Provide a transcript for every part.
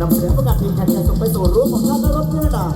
นำเสนอประกาศทีมแข่งขันส่งไปสู่รูปของชาติรบเพื่อดา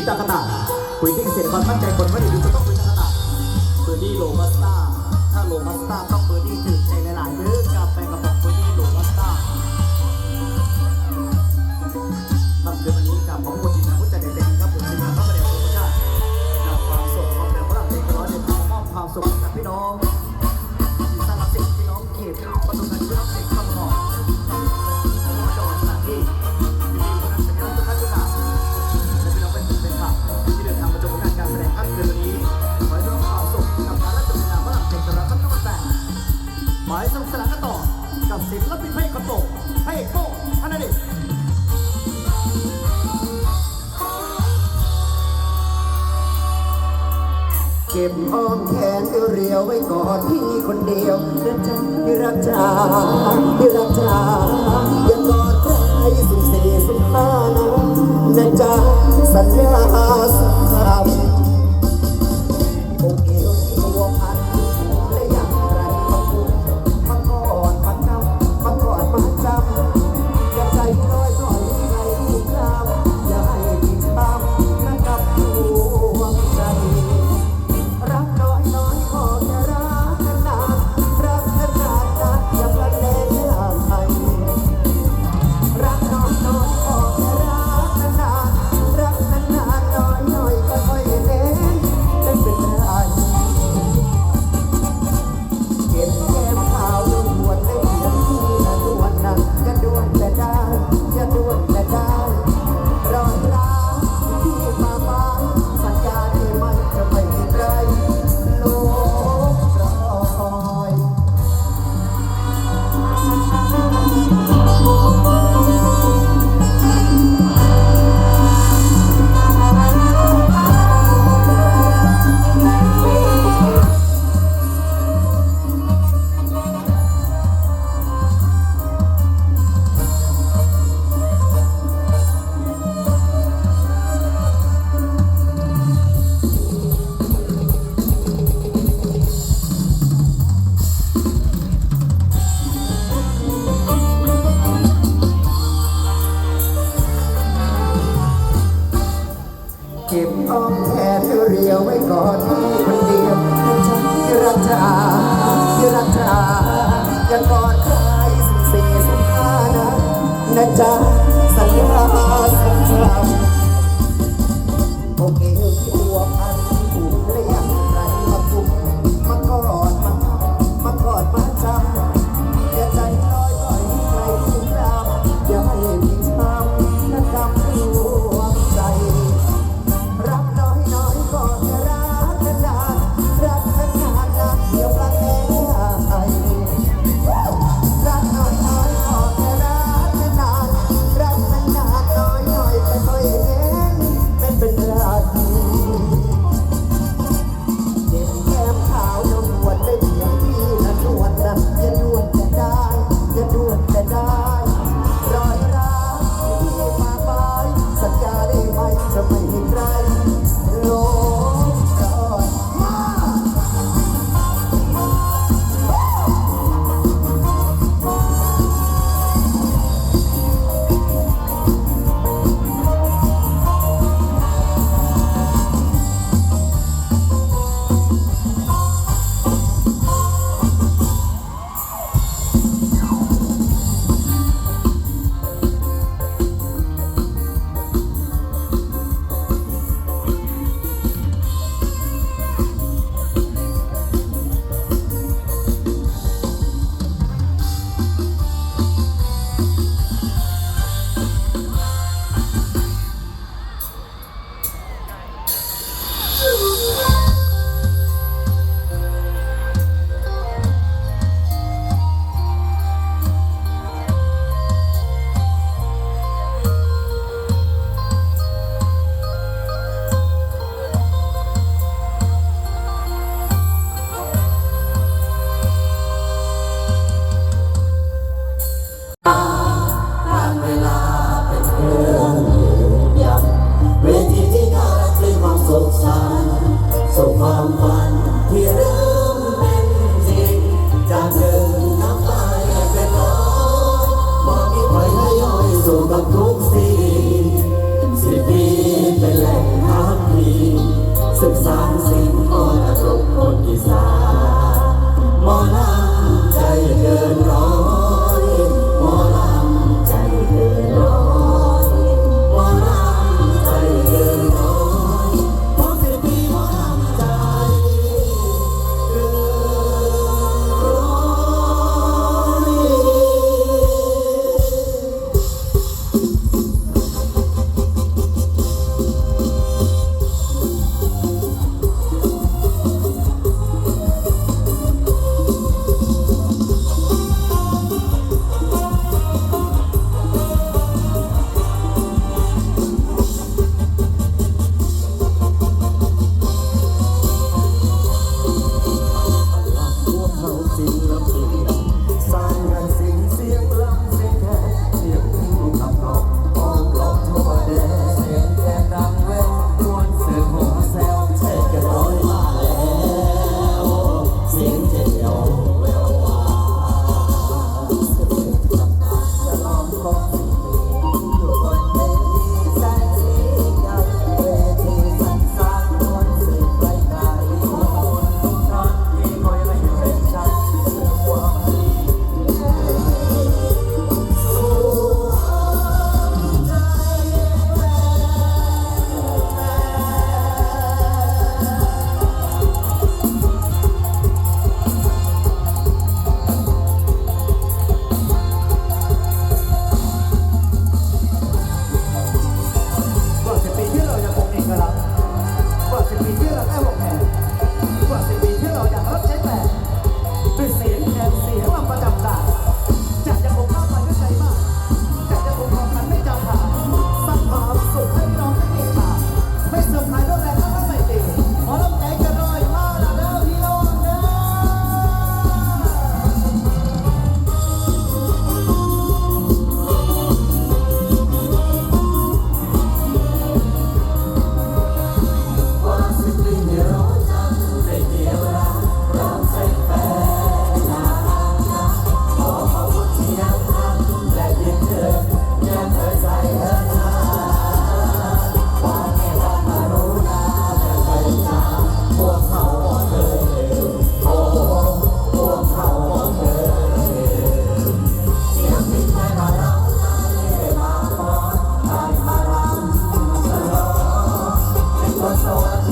ยตากระตาปุ๋ยที่เกษตรกรมั่นใจผลผลิตอยู่ก็ต้องปุ๋ยตากระตาปุ๋ยที่โลมาสตาถ้าโลมาสตาต้อง ต่อ กับศิลปินพระเอกคนโตพระเอกโตท่านนั้นเองเก็บอ้อมแขนเรียวไว้กอดพี่คนเดียวนะจ๊ะที่รักจ๋าที่รักจ๋าอย่ากอดใครสุ่มสี่สุ่มห้านะนะจ๊ะสัญญาสุภาพ พี่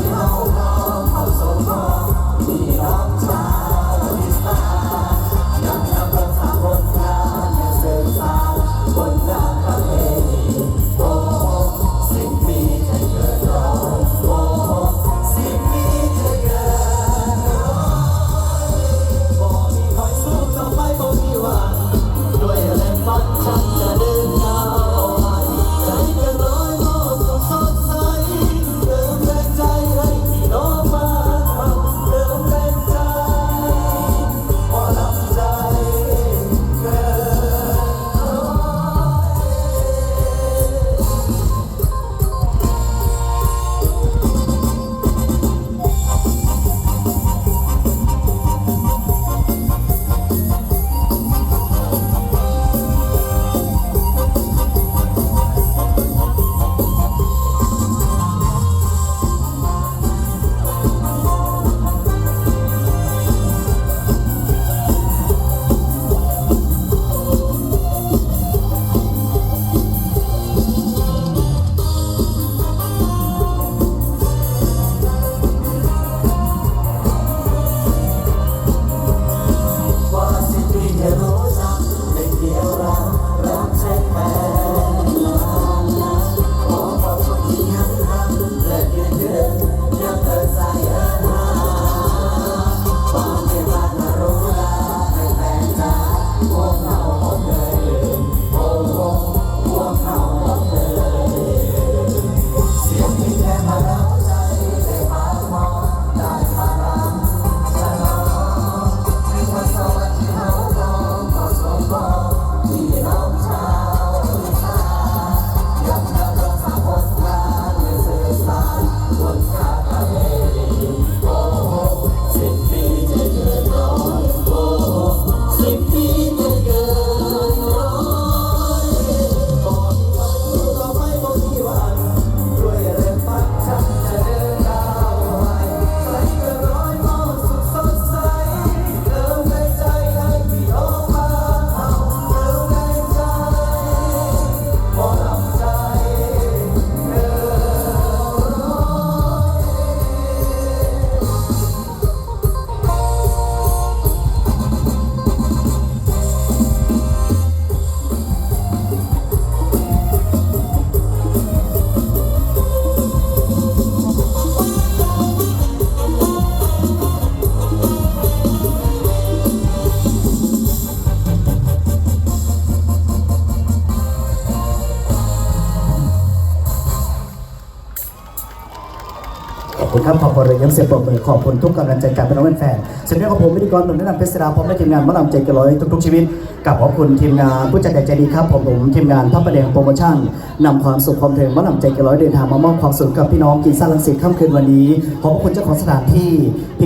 Oh. อบคุณครับขอบคุณเลยยังเสียบปรบมือขอบคุณทุกกำลังใจจากพี่น้องแฟนๆเสร็จแล้วของผมพิธีกรหนุ่มแนะนำเพชรดาพร้อมด้วยทีมงานมะลำใจเกนร้อยทุกๆชีวิต กับขอบคุณทีมงานผู้จัดใจดีครับผมผมทีมงานพระประแดงโปรโมชั่นนำความสุขความเพลินมะลำใจเกนร้อยเดินทางมามอบความสุขกับพี่น้องกินซ่าลังสิตค่ำคืนวันนี้ ขอบคุณเจ้าของสถานที่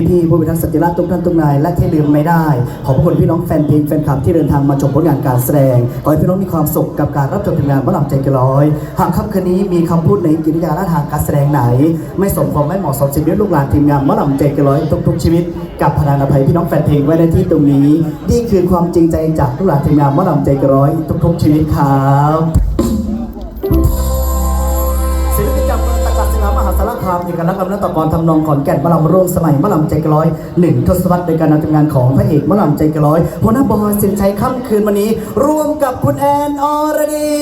พี่ๆผู้พิทักษ์สัติราษฎร์ทุกท่านทุกนายและที่ลืมไม่ได้ ขอบคุณพี่น้องแฟนเพลงแฟนคลับที่เดินทางมาชมผลงานการแสดงขอให้พี่น้องมีความสุขกับการรับชมผลงานมะลำใจเกนร้อยหากค่ำคืนนี้มีคำพูดในกิริยาและทางการแสดงไหน ไม่สมความไม่เหมาะสมสิบเลี้ยงลูกหลานทีมงานมะลำใจเกนร้อยทุกๆชีวิตกับพลานอภัยพี่น้องแฟนเพลงไว้ในที่ตรงนี้ นี่คือความจริงใจจากลูกหลานทีมงานมะลำใจกร้อยทุกๆชีวิตครับามหาสารคามเอกลักษณ์อำนาจตะกรทำนองขอนแก่นมะลำร่วมสมัยมะลำใจกร้อยหนึ่งทศวรรษโดยการนำทีมงานของพระเอกมะลำใจกร้อยหัวหน้าบอยสินชัยค่ำคืนวันนี้ ร่วมกับคุณแอนอรดี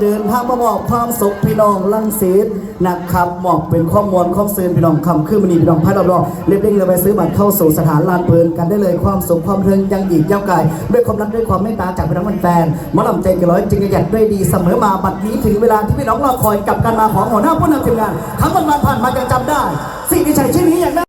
เดินทางมามอบความสุขพี่น้องลังสิตนะครับมอบเป็นข้อมูลข้อมูลพี่น้องคำคืนวันนี้พี่น้องพายรอบๆเรียบเร่งเลยไปซื้อบัตรเข้าสู่สถานลานเพลินกันได้เลยความสุขความเพลินยังอีกยาวไกลด้วยความรักด้วยความเมตตาจากพี่น้องแฟนมะลำใจกร้อยจึงจะหยัดด้วยดีเสมอมาบัดนี้ถึงเวลาที่พี่น้องรอคอยกับการมาของหัวหน้าผู้นำทีมงานครั้งวันผ่านมายังจำได้ สิ่งที่ใช่ชิ้นนี้อย่างนั้น